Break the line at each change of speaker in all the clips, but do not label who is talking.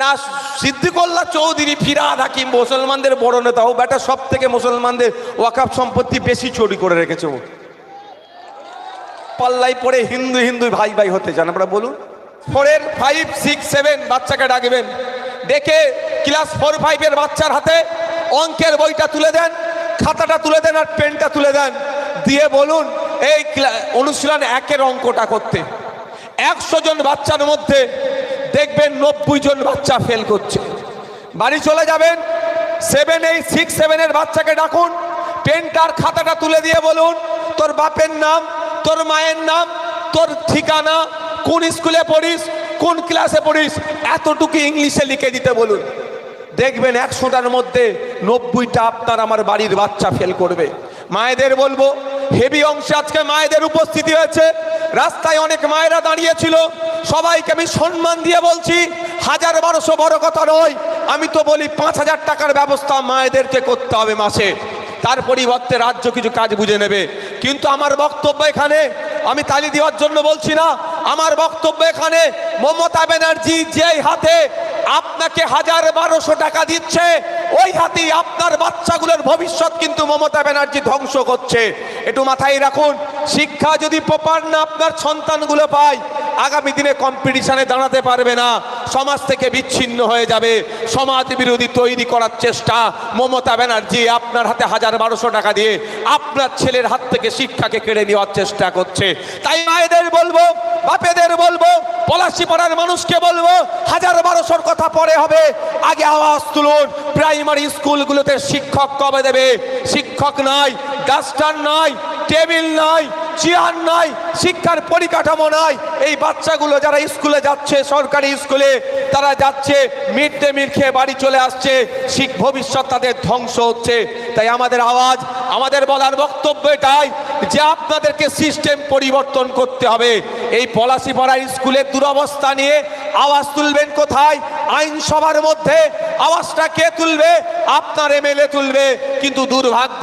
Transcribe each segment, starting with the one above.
না, সিদ্দিকুল্লাহ চৌধুরী ফিরাদ হাকিম, মুসলমানদের বড় নেতা ও বেটা সব থেকে মুসলমানদের ওয়াকাফ সম্পত্তি বেশি চুরি করে রেখেছে ও। পাল্লাই পড়ে হিন্দু হিন্দু ভাই ভাই হতে চান, আপনারা বলুন। ফোরের ফাইভ সিক্স সেভেন বাচ্চাকে ডাকবেন। দেখে ক্লাস ফোর ফাইভের বাচ্চার হাতে অঙ্কের বইটা তুলে দেন, খাতাটা তুলে দেন আর পেনটা তুলে দেন। দিয়ে বলুন, এই অনুশীলন একের অঙ্কটা করতে। একশো জন বাচ্চার মধ্যে দেখবেন নব্বই জন বাচ্চা ফেল করছে। বাড়ি চলে যাবেন সেভেন এইট সিক্স সেভেনের বাচ্চাকে ডাকুন পেনটার খাতাটা তুলে দিয়ে বলুন, তোর বাপের নাম, তোর মায়ের নাম, তোর ঠিকানা, কোন স্কুলে পড়িস, কোন ক্লাসে পড়িস, এতটুকু ইংলিশে লিখে দিতে বলুন। দেখবেন একশোটার মধ্যে নব্বইটা আপনার আমার বাড়ির বাচ্চা ফেল করবে। মায়েদের বলব, হেভি অংশে আজকে মায়েদের উপস্থিতি হয়েছে। রাস্তায় অনেক মায়েরা দাঁড়িয়েছিল। সবাইকে আমি সম্মান দিয়ে বলছি, হাজার বারোশো বড় কথা নয়, আমি তো বলি পাঁচ হাজার টাকার ব্যবস্থা মায়েদেরকে করতে হবে মাসে। তার পরিবর্তে রাজ্য কিছু কাজ বুঝে নেবে। কিন্তু আমার বক্তব্য এখানে, আমি তালি দেওয়ার জন্য বলছি না, আমার বক্তব্য এখানে মমতা ব্যানার্জি যেই হাতে আপনাকে হাজার বারোশো টাকা দিচ্ছে। ওই হাতেই আপনার বাচ্চাগুলোর ভবিষ্যৎ কিন্তু মমতা ব্যানার্জি ধ্বংস করছে। একটু মাথায় রাখুন, শিক্ষা যদি প্রপার না আপনার সন্তানগুলো পায়, আগামী দিনে কম্পিটিশানে দাঁড়াতে পারবে না। সমাজ থেকে বিচ্ছিন্ন হয়ে যাবে। সমাজ বিরোধী তৈরি করার চেষ্টা মমতা ব্যানার্জি আপনার হাতে হাজার বারোশো টাকা দিয়ে আপনার ছেলের হাত থেকে শিক্ষাকে কেড়ে নেওয়ার চেষ্টা করছে। তাই মায়েদের বলব বাপেদের বলব, পলাশি পাড়ার মানুষকে বলব, হাজার বারোশোর কথা পরে হবে, আগে আওয়াজ তুলুন, প্রাইমারি স্কুলগুলোতে শিক্ষক কবে দেবে? শিক্ষক নাই, ডাস্টার নাই, টেবিল নাই, চেয়ার নাই, শিক্ষার পরিকাঠামো নাই। এই বাচ্চাগুলো যারা স্কুলে যাচ্ছে, সরকারি স্কুলে, তারা যাচ্ছে, মিড ডে মিল খেয়ে বাড়ি চলে আসছে, শিখ ভবিষ্যৎ তাদের ধ্বংস হচ্ছে। তাই আমাদের আওয়াজ, আমাদের বলার বক্তব্য এটাই যে আপনাদেরকে সিস্টেম পরিবর্তন করতে হবে। এই পলাশিপাড়া স্কুলের দুরবস্থা নিয়ে আওয়াজ তুলবেন কোথায়? আইনসভার মধ্যে আওয়াজটা কে তুলবে? আপনার এমএলএ তুলবে। কিন্তু দুর্ভাগ্য,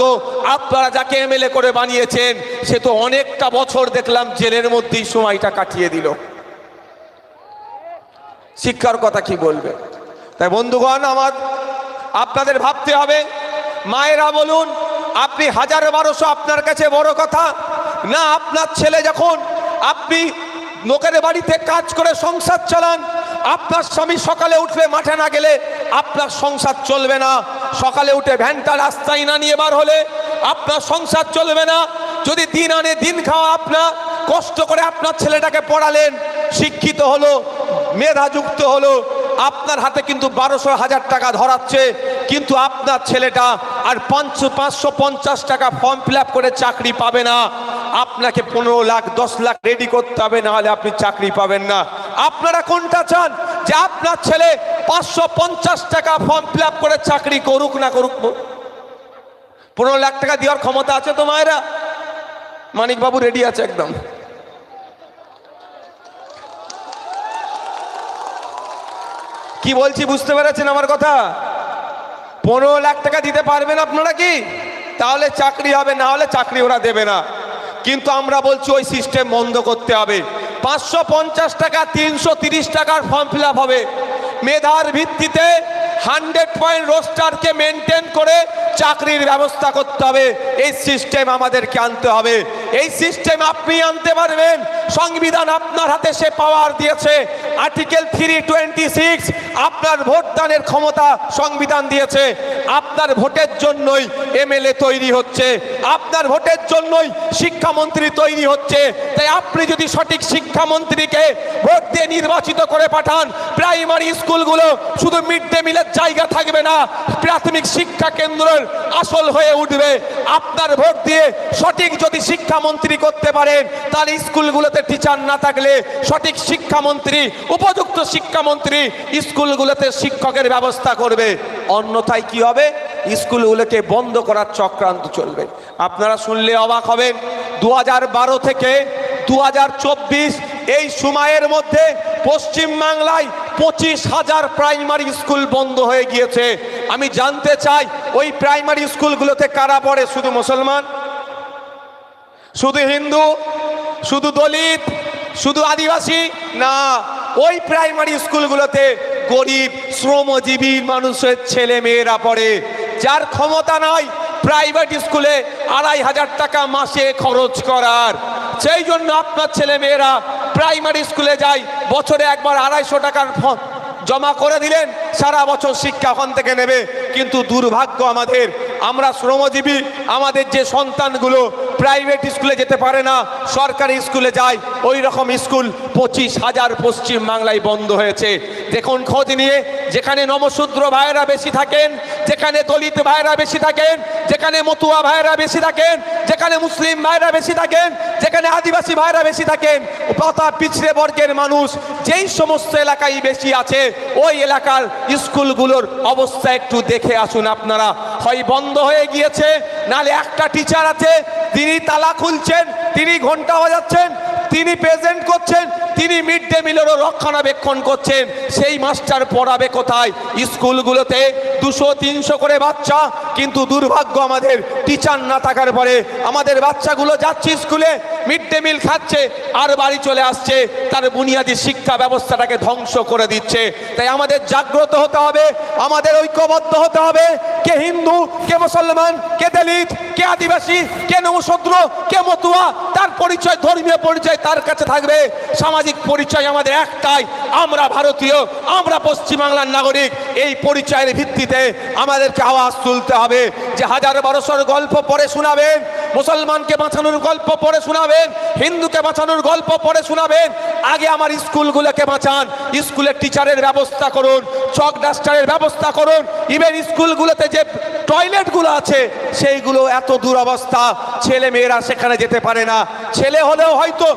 আপনারা যাকে এমএলএ করে বানিয়েছেন, সে তো অনেকটা বছর দেখলাম জেলের মধ্যেই সময়টা কাটিয়ে দিল। শিক্ষার কথা কি বলবে? তাই বন্ধুগণ, আমার আপনাদের ভাবতে হবে, মায়েরা বলুন, আপনি হাজার বারোশো আপনার কাছে বড় কথা, না আপনার ছেলে যখন আপনি লোকের বাড়িতে কাজ করে সংসার চালান, আপনার স্বামী সকালে উঠলে মাঠে না গেলে আপনার সংসার চলবে না। সকালে উঠে ভ্যানটা রাস্তায় না নিয়ে বার হলে আপনার সংসার চলবে না। যদি দিন আনে দিন খাওয়া আপনার, কষ্ট করে আপনার ছেলেটাকে পড়ালেন, শিক্ষিত হলো, মেধাযুক্ত হলো, আপনার হাতে কিন্তু বারোশো হাজার টাকা ধরাচ্ছে, কিন্তু আপনার ছেলেটা আর পাঁচশো পাঁচশো পঞ্চাশ টাকা ফর্ম ফিল করে চাকরি পাবে না। আপনাকে পনেরো লাখ, দশ লাখ রেডি করতে হবে না হলে আপনি চাকরি পাবেন না। আপনারা কোনটা চান? যে আপনার ছেলে পাঁচশো পঞ্চাশ টাকা ফর্ম ফিল করে চাকরি করুক না করুক পনেরো লাখ টাকা দেওয়ার ক্ষমতা আছে তো মায়েরা? মানিকবাবু রেডি আছে একদম। কি বলছি, বুঝতে পেরেছেন আমার কথা? পনেরো লাখ টাকা দিতে পারবেন আপনারা কি? তাহলে চাকরি হবে, না হলে চাকরি ওরা দেবে না। কিন্তু আমরা বলছি ওই সিস্টেম বন্ধ করতে হবে। পাঁচশো পঞ্চাশ টাকা, তিনশো তিরিশ টাকার ফর্ম ফিল হবে। মেধার ভিত্তিতে হান্ড্রেড পয়েন্ট রোস্টারকে মেনটেন করে চাকরির ব্যবস্থা করতে হবে। এই সিস্টেম আমাদেরকে আনতে হবে। এই সিস্টেম আপনি আনতে পারবেন। সংবিধান আপনার হাতে, সে পাওয়ার দিয়েছে। আর্টিকেল থ্রি টোয়েন্টি সিক্স আপনার ভোটদানের ক্ষমতা সংবিধান দিয়েছে। আপনার ভোটের জন্যই এমএলএ তৈরি হচ্ছে। আপনার ভোটের জন্যই শিক্ষামন্ত্রী তৈরি হচ্ছে। তাই আপনি যদি সঠিক শিক্ষামন্ত্রীকে ভোট দিয়ে নির্বাচিত করে পাঠান প্রাইমারি স্কুলগুলো শুধু মিড ডে মিলের জায়গা থাকবে না। প্রাথমিক শিক্ষা কেন্দ্রের আসল হয়ে উঠবে। আপনার ভোট দিয়ে সঠিক যদি শিক্ষামন্ত্রী করতে পারেন তাহলে স্কুলগুলোতে টিচার না থাকলে সঠিক শিক্ষামন্ত্রী, উপযুক্ত শিক্ষামন্ত্রী স্কুলগুলোতে শিক্ষকের ব্যবস্থা করবে। অন্যথায় কি হবে? স্কুলগুলোকে বন্ধ করার চক্রান্ত চলবে। আপনারা শুনলে অবাক হবেন দু হাজার বারো থেকে দু হাজার চব্বিশ এই সময়ের মধ্যে পশ্চিম বাংলায় পঁচিশ হাজার প্রাইমারি স্কুল বন্ধ হয়ে গিয়েছে। আমি জানতে চাই, ওই প্রাইমারি স্কুলগুলোতে কারা পড়ে? শুধু মুসলমান? শুধু হিন্দু? শুধু দলিত? শুধু আদিবাসী? না, ওই প্রাইমারি স্কুলগুলোতে গরিব, শ্রমজীবী মানুষের ছেলে মেয়েরা পড়ে। যার ক্ষমতা নাই, প্রাইভেট স্কুলে আড়াই হাজার টাকা মাসে খরচ করার। সেই জন্য আপনার ছেলে মেয়েরা প্রাইমারি স্কুলে যায় বছরে একবার আড়াইশো টাকার জমা করে দিলেন, সারা বছর শিক্ষা ওখান থেকে নেবে। কিন্তু দুর্ভাগ্য আমাদের, আমরা শ্রমজীবী, আমাদের যে সন্তানগুলো প্রাইভেট স্কুলে যেতে পারে না, সরকারি স্কুলে যায় ওই রকম স্কুল পঁচিশ হাজার পশ্চিম বাংলায় বন্ধ হয়েছে। দেখুন খোঁজ নিয়ে, যেখানে নমশূদ্র ভাইয়েরা বেশি থাকেন, যেখানে দলিত ভাইয়েরা বেশি থাকেন, যেখানে মতুয়া ভাইয়েরা বেশি থাকেন, যেখানে মুসলিম ভাইয়েরা বেশি থাকেন, যেখানে আদিবাসী ভাইয়েরা বেশি থাকেন, পাতা পিছড়ে বর্গের মানুষ, যেই সমস্ত এলাকায় বেশি আছে, ওই এলাকার স্কুলগুলোর অবস্থা একটু দেখে আসুন আপনারা। হয় বন্ধ হয়ে গিয়েছে, নালে একটা টিচার আছে তিনি তালা খুলছেন তিনি ঘণ্টা বাজাচ্ছেন তিনি প্রেজেন্ট করছেন তিনি মিড ডে মিলেরও রক্ষণাবেক্ষণ করছেন। সেই মাস্টার পড়াবে কোথায়? স্কুলগুলোতে দুশো, তিনশো করে বাচ্চা, কিন্তু দুর্ভাগ্য আমাদের টিচার না থাকার পরে আমাদের বাচ্চাগুলো যাচ্ছে স্কুলে মিড ডে মিল খাচ্ছে, আর বাড়ি চলে আসছে, তার বুনিয়াদী শিক্ষা ব্যবস্থাটাকে ধ্বংস করে দিচ্ছে। তাই আমাদের জাগ্রত হতে হবে, আমাদের ঐক্যবদ্ধ হতে হবে, কে হিন্দু, কে মুসলমান, কে দলিত, কে আদিবাসী, কে নমশূদ্র কে মতুয়া, তার পরিচয়, ধর্মীয় পরিচয় তার কাছে থাকবে। সামাজিক পরিচয় আমাদের একটাই। আমরা ভারতীয়, আমরা পশ্চিমবাংলার নাগরিক। এই পরিচয়ের ভিত্তিতে আমাদেরকে আওয়াজ তুলতে হবে যে হাজার বারোশোর গল্প পরে শোনাবেন। মুসলমানকে বাঁচানোর গল্প পড়ে শোনাবেন, হিন্দুকে বাঁচানোর গল্প পড়ে শোনাবেন। আগে আমার স্কুলগুলোকে বাঁচান, স্কুলের টিচারের ব্যবস্থা করুন, চক ডাস্টারের ব্যবস্থা করুন ইভেন স্কুলগুলোতে যে টয়লেটগুলো আছে, সেইগুলো এত দুরবস্থা ছেলে মেয়েরা সেখানে যেতে পারে না। ছেলে হলেও হয়তো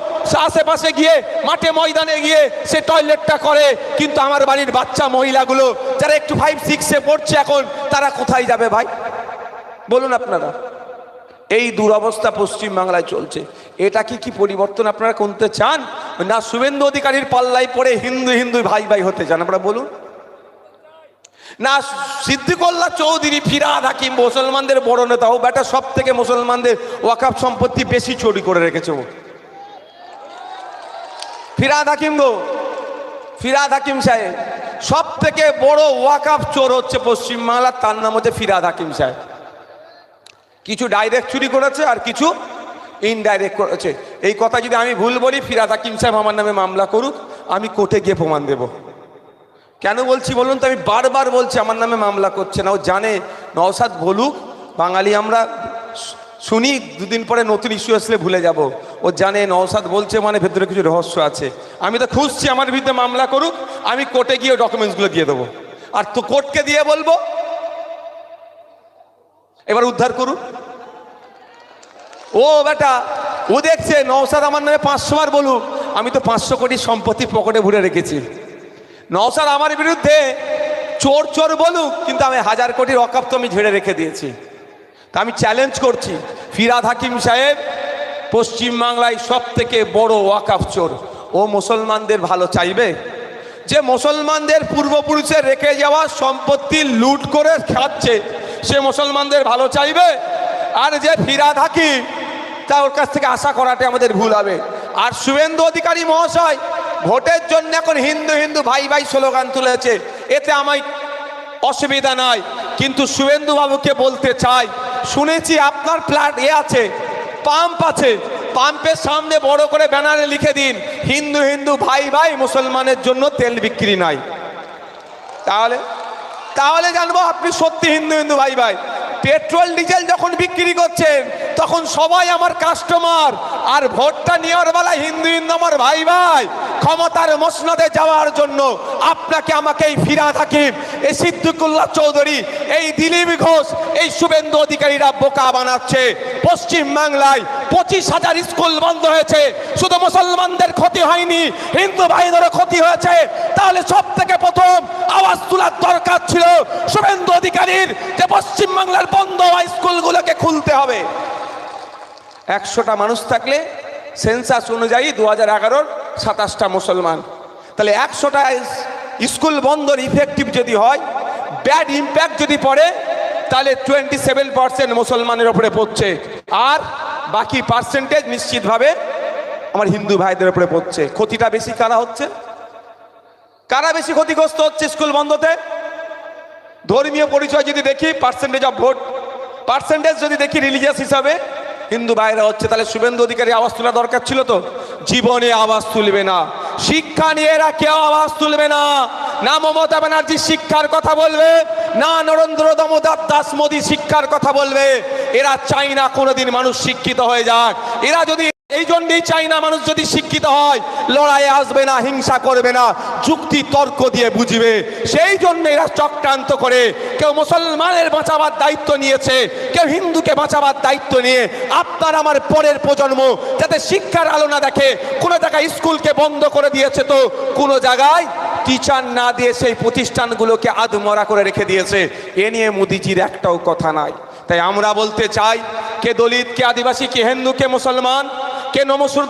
আশেপাশে গিয়ে, মাঠে ময়দানে গিয়ে সে টয়লেটটা করে, কিন্তু আমার বাড়ির বাচ্চা মহিলাগুলো, যারা একটু ফাইভ সিক্সে পড়ছে এখন, তারা কোথায় যাবে ভাই? বলুন আপনারা। এই দুরবস্থা পশ্চিম বাংলায় চলছে। এটা কি কি পরিবর্তন আপনারা করতে চান? না শুভেন্দু অধিকারীর পাল্লাই পড়ে হিন্দু হিন্দু ভাই ভাই হতে চান, আপনারা বলুন। না সিদ্দিকুল্লাহ চৌধুরী, ফিরাদ হাকিম, মুসলমানদের বড় নেতা ও বেটা সব থেকে মুসলমানদের ওয়াকাফ সম্পত্তি বেশি চুরি করে রেখেছে ও। ফিরাদ হাকিম গো, ফিরাদ হাকিম সাহেব সব থেকে বড় ওয়াকাফ চোর হচ্ছে পশ্চিমবাংলার, তার নাম হচ্ছে ফিরাদ হাকিম সাহেব। কিছু ডাইরেক্ট চুরি করেছে আর কিছু ইনডাইরেক্ট করেছে। এই কথা যদি আমি ভুল বলি, ফিরাদ হাকিম সাহেব আমার নামে মামলা করুক, আমি কোর্টে গিয়ে প্রমাণ দেব। কেন বলছি বলুন তো? আমি বারবার বলছি, আমার নামে মামলা করছে না। ও জানে নওসাদ বলুক, বাঙালি আমরা শুনি, দুদিন পরে নতুন ইস্যু আসলে ভুলে যাব। ও জানে নওসাদ বলছে মানে ভেতরে কিছু রহস্য আছে। আমি তো খুঁজছি, আমার বিরুদ্ধে মামলা করুক, আমি কোর্টে গিয়ে ডকুমেন্টসগুলো দিয়ে দেবো। আর তো কোর্টকে দিয়ে বলব এবার উদ্ধার করুন। ও বেটা, ও দেখছে নওসাদ আমার নামে পাঁচশো বার বলুক, আমি তো পাঁচশো কোটি সম্পত্তি পকেটে ভরে রেখেছি। নওসাদ আমার বিরুদ্ধে চোর চোর বলুক, কিন্তু আমি হাজার কোটির অকাপ তো আমি ঝেড়ে রেখে দিয়েছি। তা আমি চ্যালেঞ্জ করছি। ফিরাদ হাকিম সাহেব পশ্চিমবাংলায় সব থেকে বড় ওয়াকাফ চোর। ও মুসলমানদের ভালো চাইবে? যে মুসলমানদের পূর্বপুরুষের রেখে যাওয়া সম্পত্তি লুট করে খাচ্ছে সে মুসলমানদের ভালো চাইবে? আর যে ফিরা থাকি তা ওর কাছ থেকে আশা করাটা আমাদের ভুল হবে। আর শুভেন্দু অধিকারী মহাশয়, ভোটের জন্য এখন হিন্দু হিন্দু ভাই ভাই স্লোগান তুলেছে। এতে আমায় অসুবিধা নাই। কিন্তু শুভেন্দু বাবুকে বলতে চাই, শুনেছি আপনার ফ্ল্যাট এ আছে পাম্প আছে। পাম্পের সামনে বড় করে ব্যানারে লিখে দিন, হিন্দু হিন্দু ভাই ভাই মুসলমানের জন্য তেল বিক্রি নাই। তাহলে তাহলে জানব আপনি সত্যি হিন্দু হিন্দু ভাই ভাই। পেট্রোল, ডিজেল যখন বিক্রি করছেন, তখন সবাই আমার কাস্টমার আর ভোটটা নেওয়ার বেলা হিন্দু হিন্দু আমার ভাই ভাই। ক্ষমতার মসনদে যাওয়ার জন্য আপনাকে আমাকে এই ফিরাদ হাকিম, এই সিদ্দিকুল্লাহ চৌধুরী, এই দিলীপ ঘোষ, এই শুভেন্দু অধিকারীরা বোকা বানাচ্ছে। পশ্চিম বাংলায় পঁচিশ হাজার স্কুল বন্ধ হয়েছে। শুধু মুসলমানদের ক্ষতি হয়নি, হিন্দু ভাইদেরও ক্ষতি হয়েছে। তাহলে সব থেকে প্রথম আওয়াজ তোলার দরকার ছিল শুভেন্দু অধিকারীর যে পশ্চিম বাংলার বন্ধ হওয়া স্কুলগুলোকে খুলতে হবে। একশোটা মানুষ থাকলে সেন্সাস অনুযায়ী দু হাজার এগারোর সাতাশটা মুসলমান। তাহলে একশোটা স্কুল বন্ধর ইফেক্টিভ যদি হয় ব্যাড ইম্প্যাক্ট যদি পড়ে, তাহলে টোয়েন্টি সেভেন পার্সেন্ট মুসলমানের ওপরে পড়ছে। আর বাকি পার্সেন্টেজ নিশ্চিতভাবে আমার হিন্দু ভাইদের ওপরে পড়ছে। ক্ষতিটা বেশি কারা হচ্ছে? কারা বেশি ক্ষতিগ্রস্ত হচ্ছে স্কুল বন্ধতে ধর্মীয় পরিচয় যদি দেখি পার্সেন্টেজ অফ ভোট পার্সেন্টেজ যদি দেখি রিলিজিয়াস হিসাবে, হিন্দু ভাইরা হচ্ছে, তাহলে শুভেন্দু অধিকারী আওয়াজ তোলা দরকার ছিল তো। জীবনে আওয়াজ তুলবে না। শিক্ষা নিয়ে এরা কেউ আওয়াজ তুলবে না। না মমতা ব্যানার্জি শিক্ষার কথা বলবে, না নরেন্দ্র দামোদর দাস মোদী শিক্ষার কথা বলবে। এরা চাই না কোনোদিন মানুষ শিক্ষিত হয়ে যাক। এরা যদি এই জন্যই চাই না মানুষ যদি শিক্ষিত হয়, লড়াইয়ে আসবে না, হিংসা করবে না, যুক্তি, তর্ক দিয়ে বুঝবে। সেই জন্য এরা চক্রান্ত করে। কেউ মুসলমানের বাঁচাবার দায়িত্ব নিয়েছে, কেউ হিন্দুকে বাঁচাবার দায়িত্ব নিয়ে। আপনার আমার পরের প্রজন্ম যাতে শিক্ষার আলো না দেখে, কোনো জায়গায় স্কুলকে বন্ধ করে দিয়েছে তো, কোনো জায়গায় টিচার না দিয়ে সেই প্রতিষ্ঠানগুলোকে আধমরা করে রেখে দিয়েছে। এ নিয়ে মোদিজির একটাও কথা নাই। তাই আমরা বলতে চাই, কে দলিত, কে আদিবাসী, কে হিন্দু, কে মুসলমান কে নমসূর